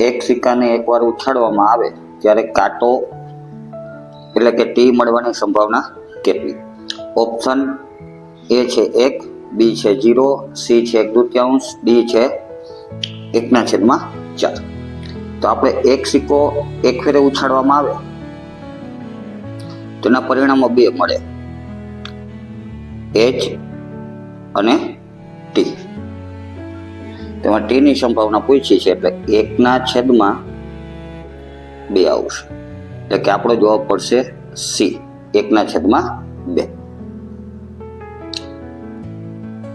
એક સિક્કાને એકવાર ઉછાળવામાં આવે, ત્યારે કાંટો એટલે કે ટી મળવાની સંભાવના કેટલી? ઓપ્શન એ છે એક બી છે જીરો સી છે એક દૂત્યાંશ ડી છે એકના છેદમાં ચાર. તો આપણે એક સિક્કો એક ફેરે ઉછાળવામાં આવે, તેના પરિણામો બે મળે. એચ અને તેમાં ટીની સંભાવના પૂછી છે એટલે એકના છેદમાં બે આવશે. એટલે કે આપણો જવાબ પડશે સી એકના છેદમાં બે.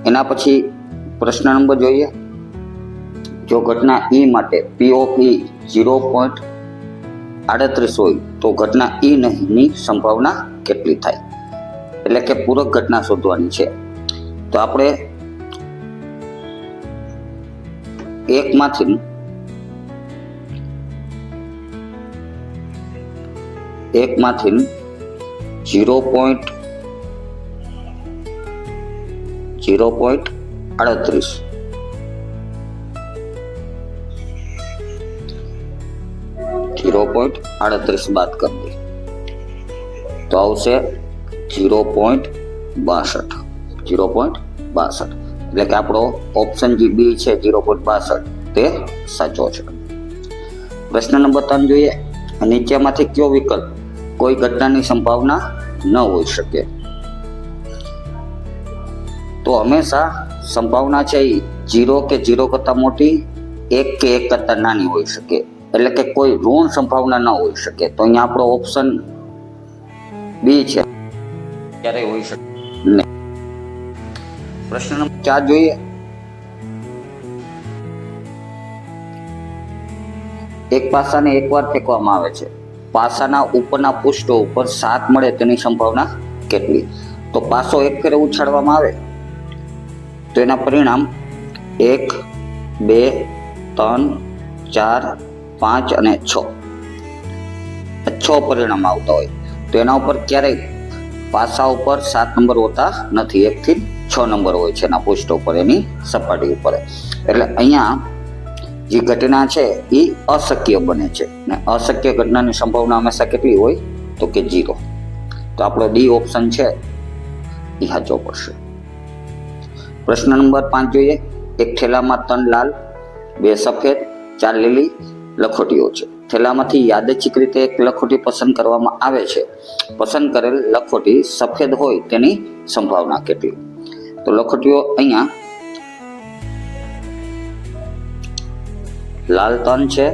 એના પછી પ્રશ્ન નંબર જોઈએ. જો ઘટના ઈ માટે પી ઓફ ઝીરો પોઈન્ટ આડત્રીસ હોય, તો ઘટના ઈ નહીંની સંભાવના કેટલી થાય? એટલે કે પૂરક ઘટના શોધવાની છે. તો આપણે એકમાંથી એકમાંથી ઝીરો પોઈન્ટ ઝીરો પોઈન્ટ આડત્રીસ ઝીરો પોઈન્ટ આડત્રીસ બાદ કરી દે તો આવશે ઝીરો પોઈન્ટ બાસઠ ઝીરો પોઈન્ટ બાસઠ એટલે કે આપણો ઓપ્શન જે બી છે ઝીરો પોઈન્ટ બાસઠ, તે સાચો છે. પ્રશ્ન નંબર ત્રણ જોઈએ નીચેમાંથી કયો વિકલ્પ કોઈ ઘટનાની સંભાવના ન હોઈ શકે? તો હંમેશા સંભાવના છે એ જીરો કે જીરો કરતાં મોટી, એક કે એક કરતાં નાની હોઈ શકે. એટલે કે કોઈ ઋણ સંભાવના ન હોઈ શકે. તો અહીંયા આપણો ઓપ્શન બી છે. ક્યારેય હોઈ શકે. પ્રશ્ન ચાર જોઈએ. એક પાસાને એકવાર ફેંકવામાં આવે છે. પાસાના ઉપરના પૃષ્ઠો ઉપર સાત મળે તેની સંભાવના કેટલી? તો પાસો એક ફેરે ઉછાળવામાં આવે. તો એના પરિણામ એક, બે, ત્રણ, ચાર, પાંચ અને છ. છ પરિણામ આવતા હોય. તો એના ઉપર ક્યારેય પાસા ઉપર સાત નંબર હોતા નથી. એકથી છ નંબર હોય છે એના પૃષ્ઠ ઉપર, એની સપાટી ઉપર. એટલે અહીંયા જે ઘટના છે એ અશક્ય બને છે. ને અશક્ય ઘટનાની સંભાવના હંમેશા કેટલી હોય? તો કે જીરો તો આપણો ડી ઓપ્શન છે, એ સાચો પડશે. પ્રશ્ન નંબર પાંચ જોઈએ. એક થેલામાં ત્રણ લાલ, બે સફેદ, ચાર લીલી લખોટીઓ છે. થેલામાંથી યાદચ્છિક રીતે એક લખોટી પસંદ કરવામાં આવે છે. પસંદ કરેલ લખોટી સફેદ હોય તેની સંભાવના કેટલી? તો લખોટીઓ અહીંયા. લાલ તન છે.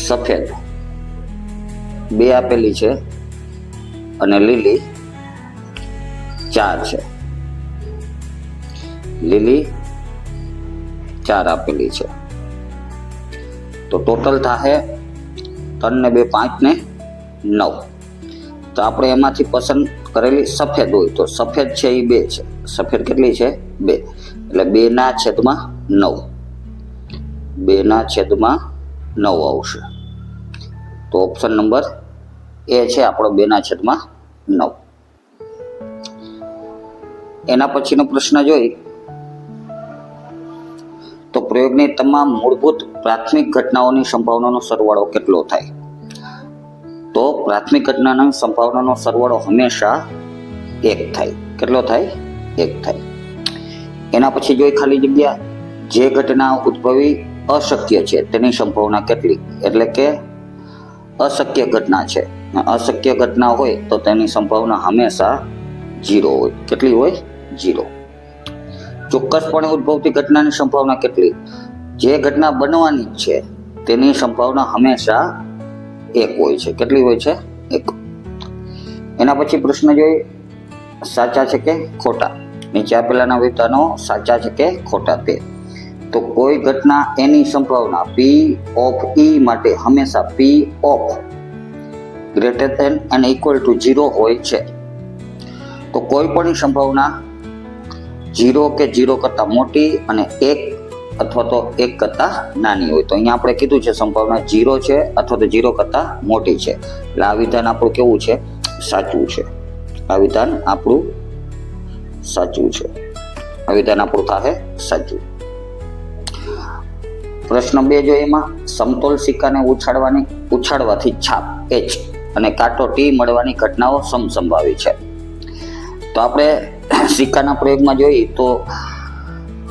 સફેદ. બે આપેલી છે અને લીલી ચાર છે. લીલી ચાર આપેલી છે. તો ટોટલ થાય ત્રણ ને બે પાંચ ને નવ. તો આપણે એમાંથી પસંદ કરેલી સફેદ હોય તો સફેદ છે એ બે છે. સફેદ કેટલી છે? બે. એટલે બે ના છેદમાં નવ. બે ના છેદમાં નવ આવશે. તો ઓપ્શન નંબર એ છે આપણો બે ના છેદમાં નવ. એના પછીનો પ્રશ્ન જોઈ. તો પ્રયોગની તમામ મૂળભૂત પ્રાથમિક ઘટનાઓની સંભાવનાનો સરવાળો કેટલો થાય? પ્રાથમિક ઘટનાના સંભાવનાનો સરવાળો હંમેશા એક થાય. કેટલો થાય? એક થાય. એના પછી જોઈ ખાલી જગ્યા. જે ઘટના ઉદ્ભવી અશક્ય છે, તેની સંભાવના કેટલી? એટલે કે અશક્ય ઘટના છે. અશક્ય ઘટના હોય તો તેની સંભાવના હંમેશા જીરો હોય. કેટલી હોય? જીરો ચોક્કસપણે ઉદ્ભવતી ઘટનાની સંભાવના કેટલી? જે ઘટના બનવાની જ છે, તેની સંભાવના હંમેશા એક હોય છે. કેટલી હોય છે? એક. એના પછી પ્રશ્ન જોઈએ. સાચા છે કે ખોટા? નીચે આપેલાના વિધાનો સાચા છે કે ખોટા તે. તો કોઈ ઘટના એની સંભાવના પી ઓફ ઈ માટે હંમેશા p of greater than and equal to zero હોય છે. તો કોઈ પણ સંભાવના જીરો કે જીરો કરતાં મોટી અને એક અથવા તો એક કરતાં નાની હોય. તો અહીંયા આપણે કીધું છે સંભાવના જીરો છે અથવા તો જીરો કરતાં મોટી છે. એટલે આ વિધાન આપણું કેવું છે? સાચું છે. આ વિધાન આપણું સાચું છે. આ વિધાન આપણું થાય સાચું. પ્રશ્ન બે જો એમાં, સમતોલ સિક્કાને ઉછાળવાની, ઉછાળવાથી છાપ એચ અને કાંટો ટી મળવાની ઘટનાઓ સમસંભાવી છે. તો આપણે સિક્કાના પ્રયોગમાં જોઈએ તો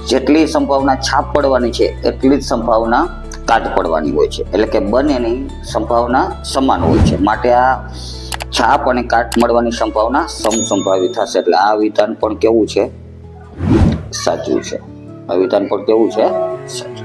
જેટલી સંભાવના છાપ પડવાની છે, એટલી જ સંભાવના કાટ પડવાની હોય છે. એટલે કે બંનેની સંભાવના સમાન હોય છે. માટે આ છાપ અને કાટ મળવાની સંભાવના સમસંભાવી થશે એટલે આ વિધાન પણ કેવું છે? સાચું છે. આ વિધાન પણ કેવું છે? સાચું.